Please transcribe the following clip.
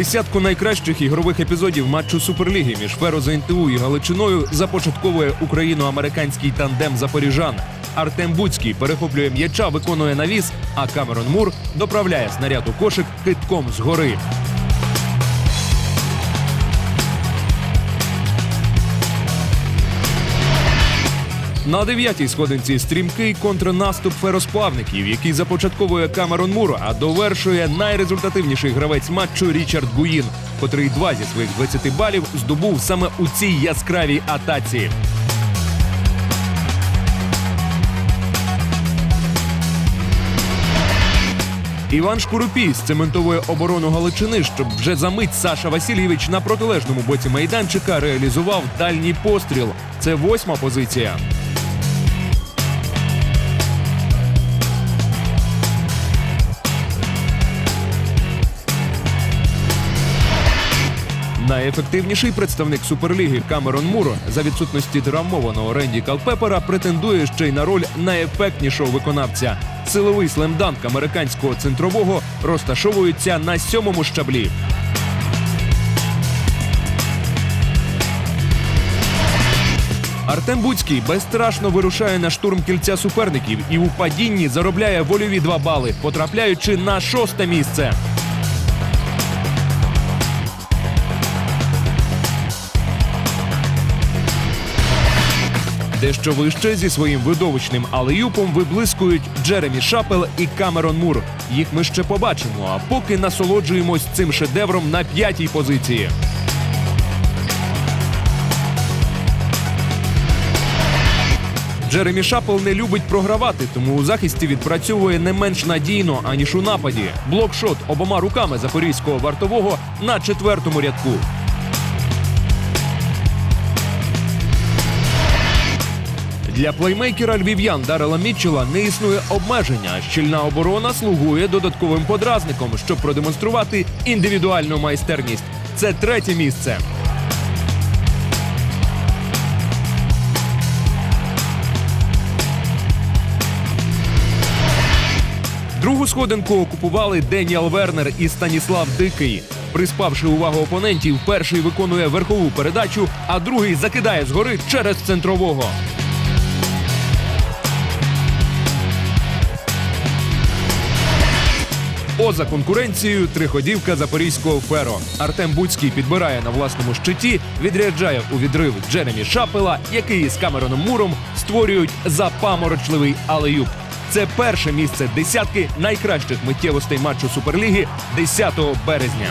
Десятку найкращих ігрових епізодів матчу Суперліги між Феро ЗНТУ і Галичиною започатковує україно-американський тандем запоріжан. Артем Буцький перехоплює м'яча, виконує навіс, а Камерон Мур доправляє снаряд у кошик китком згори. На дев'ятій сходинці стрімкий контрнаступ феросплавників, який започатковує Камерон Мур, а довершує найрезультативніший гравець матчу Річард Гуїн, котрий два зі своїх 20 балів здобув саме у цій яскравій атаці. Іван Шкурупій сцементовує оборону Галичини, щоб вже за мить Саша Васильєвич на протилежному боці майданчика реалізував дальній постріл. Це восьма позиція. Найефективніший представник суперліги Камерон Муро за відсутності травмованого Ренді Калпепера претендує ще й на роль найефектнішого виконавця. Силовий слемданк американського центрового розташовується на сьомому щаблі. Артем Буцький безстрашно вирушає на штурм кільця суперників і у падінні заробляє вольові два бали, потрапляючи на шосте місце. Дещо вище зі своїм видовищним алеюпом виблискують Джеремі Шапел і Камерон Мур. Їх ми ще побачимо, а поки насолоджуємось цим шедевром на п'ятій позиції. Джеремі Шапел не любить програвати, тому у захисті відпрацьовує не менш надійно, аніж у нападі. Блокшот обома руками запорізького вартового на четвертому рядку. Для плеймейкера львів'ян Дарела Мітчела не існує обмеження. Щільна оборона слугує додатковим подразником, щоб продемонструвати індивідуальну майстерність. Це третє місце. Другу сходинку окупували Деніел Вернер і Станіслав Дикий. Приспавши увагу опонентів, перший виконує верхову передачу, а другий закидає згори через центрового. Поза конкуренцією триходівка запорізького феро. Артем Буцький підбирає на власному щиті, відряджає у відрив Джеремі Шапела, який з Камероном Муром створюють запаморочливий алеюб. Це перше місце десятки найкращих миттєвостей матчу Суперліги 10 березня.